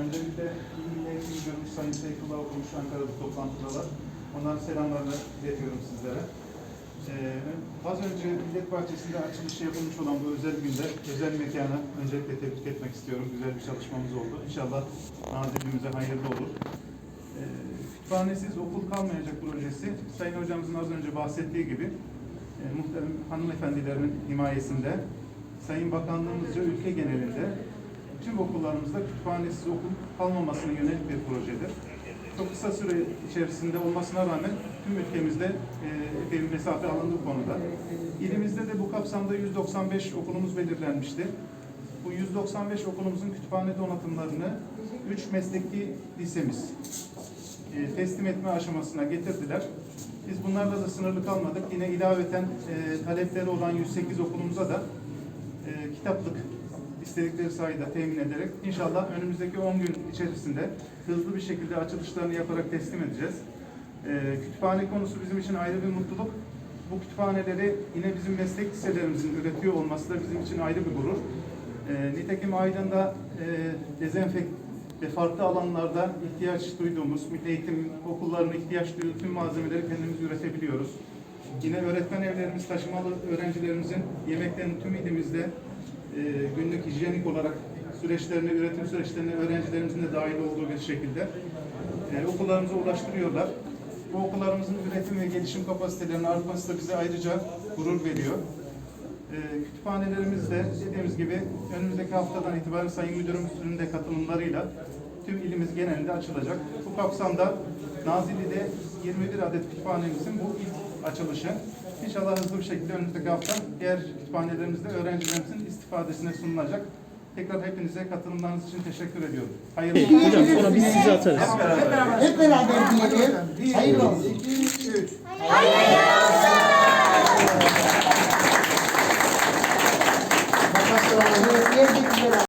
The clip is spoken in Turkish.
Öncelikle iyi Milli Eğitim Müdürümüz Sayın Seyfullah Okumuş Ankara'da toplantıdalar. Onların selamlarını iletiyorum sizlere. Ee, az önce Millet Bahçesi'nde açılışı yapılmış olan bu özel günde, özel mekana öncelikle tebrik etmek istiyorum. Güzel bir çalışmamız oldu. İnşallah nazilimize hayırlı olur. Ee, kütüphanesiz okul kalmayacak projesi, Sayın Hocamızın az önce bahsettiği gibi e, muhterem hanımefendilerin himayesinde, Sayın Bakanlığımızca ülke genelinde tüm okullarımızda kütüphanesiz okul kalmamasına yönelik bir projedir. Çok kısa süre içerisinde olmasına rağmen tüm ülkemizde e, epey bir mesafe alındı bu konuda. İlimizde de bu kapsamda 195 okulumuz belirlenmişti. Bu 195 okulumuzun kütüphane donatımlarını 3 mesleki lisemiz e, teslim etme aşamasına getirdiler. Biz bunlarla da sınırlı kalmadık. Yine ilaveten e, talepleri olan 108 okulumuza da e, kitaplık istedikleri sayıda temin ederek inşallah önümüzdeki 10 gün içerisinde hızlı bir şekilde açılışlarını yaparak teslim edeceğiz. E, kütüphane konusu bizim için ayrı bir mutluluk. Bu kütüphaneleri yine bizim meslek liselerimizin üretiyor olması da bizim için ayrı bir gurur. E, nitekim Aydın'da e, dezenfek ve farklı alanlarda ihtiyaç duyduğumuz, milli eğitim okullarının ihtiyaç duyduğu tüm malzemeleri kendimiz üretebiliyoruz. Yine öğretmen evlerimiz, taşımalı öğrencilerimizin yemeklerini tüm ilimizde günlük hijyenik olarak süreçlerine, üretim süreçlerine öğrencilerimizin de dahil olduğu bir şekilde e, okullarımıza ulaştırıyorlar. Bu okullarımızın üretim ve gelişim kapasitelerinin artması da bize ayrıca gurur veriyor. E, kütüphanelerimizde dediğimiz gibi önümüzdeki haftadan itibaren Sayın Müdürümüzün de katılımlarıyla tüm ilimiz genelinde açılacak. Bu kapsamda Nazilli'de 21 adet kütüphanemizin bu ilk açılışı. İnşallah hızlı bir şekilde önümüzdeki hafta diğer kütüphanelerimizde öğrencilerimizin istifadesine sunulacak. Tekrar hepinize katılımlarınız için teşekkür ediyorum. Hayırlı olsun. Hocam sonra biz sizi atarız. Hep beraber diyelim. Hayırlı olsun. Makas sıraları